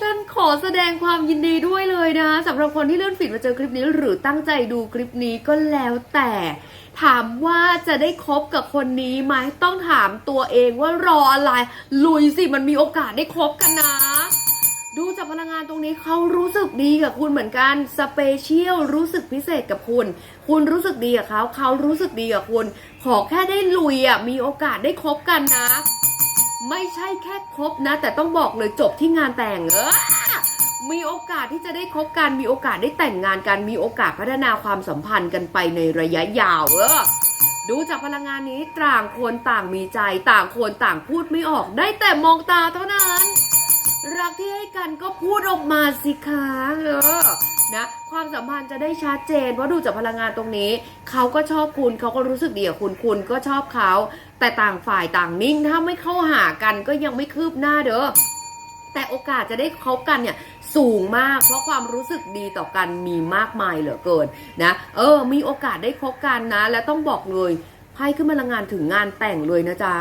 ชั่นขอแสดงความยินดีด้วยเลยนะสำหรับคนที่เลื่อนฟีดมาเจอคลิปนี้ หรือตั้งใจดูคลิปนี้ก็แล้วแต่ ถามว่าจะได้คบกับคนนี้ไหมต้องถามตัวเองว่ารออะไร ลุยสิมันมีโอกาสได้คบกันนะ ดูจากพลังงานตรงนี้เขารู้สึกดีกับคุณเหมือนกันสเปเชียลรู้สึกพิเศษกับคุณ คุณรู้สึกดีกับเขาเขารู้สึกดีกับคุณ ขอแค่ได้ลุยอะมีโอกาสได้คบกันนะ ไม่ใช่แค่คบนะ แต่ต้องบอกเลยจบที่งานแต่งเออมีโอกาสที่จะได้คบกันมีโอกาสได้แต่งงานกันมีโอกาสพัฒนาความสัมพันธ์กันไปในระยะยาวเออดูจากพลังงานนี้ต่างคนต่างมีใจ ต่างคนต่างพูดไม่ออกได้แต่มองตาเท่านั้น ที่ให้กันก็พูดออกมาสิคะเออนะความสัมพันธ์จะได้ชัดเจนเพราะดูจากพลังงานตรงนี้ เขาก็ชอบคุณเขาก็รู้สึกดีกับคุณคุณก็ชอบเขา แต่ต่างฝ่ายต่างนิ่ง ถ้าไม่เข้าหากันก็ยังไม่คืบหน้าเด้อแต่โอกาสจะได้คบกันเนี่ยสูงมาก เพราะความรู้สึกดีต่อกันมีมากมายเหลือเกินนะเออ มีโอกาสได้คบกันนะ และต้องบอกเลยไพ่ขึ้นพลังงานถึงงานแต่งเลยนะจ๊ะ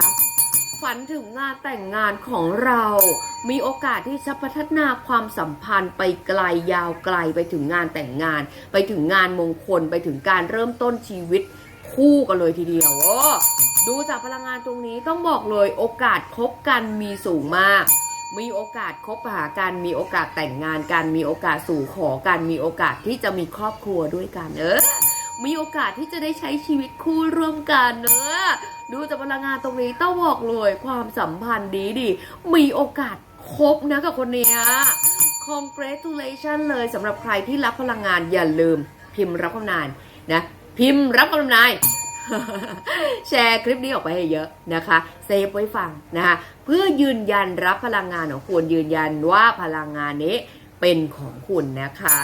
ฝันถึงงานแต่งงานของเรา มีโอกาสที่จะพัฒนาความสัมพันธ์ไปไกลยาวไกลไปถึงงานแต่งงาน ไปถึงงานมงคลไปถึงการเริ่มต้นชีวิตคู่กันเลยทีเดียวโอ้ดูจากพลังงานตรงนี้ต้องบอกเลยโอกาสคบกันมีสูงมาก มีโอกาสคบหากันมีโอกาสแต่งงานกันมีโอกาสสู่ขอกันมีโอกาสที่จะมีครอบครัวด้วยกันเออมีโอกาสที่จะได้ใช้ชีวิตคู่ร่วมกันเนอะ ดูจากพลังงานตรงนี้ต้องบอกเลยความสัมพันธ์ดีดี มีโอกาสคบนะกับคนนี้ congratulation เลยสำหรับใครที่รับพลังงานอย่าลืม พิมพ์รับคำนานนะ พิมพ์รับคำนายแชร์คลิปนี้ออกไปให้เยอะนะคะ เซฟไว้ฟังนะคะเพื่อยืนยันรับพลังงานของคุณยืนยันว่าพลังงานนี้เป็นของคุณนะคะ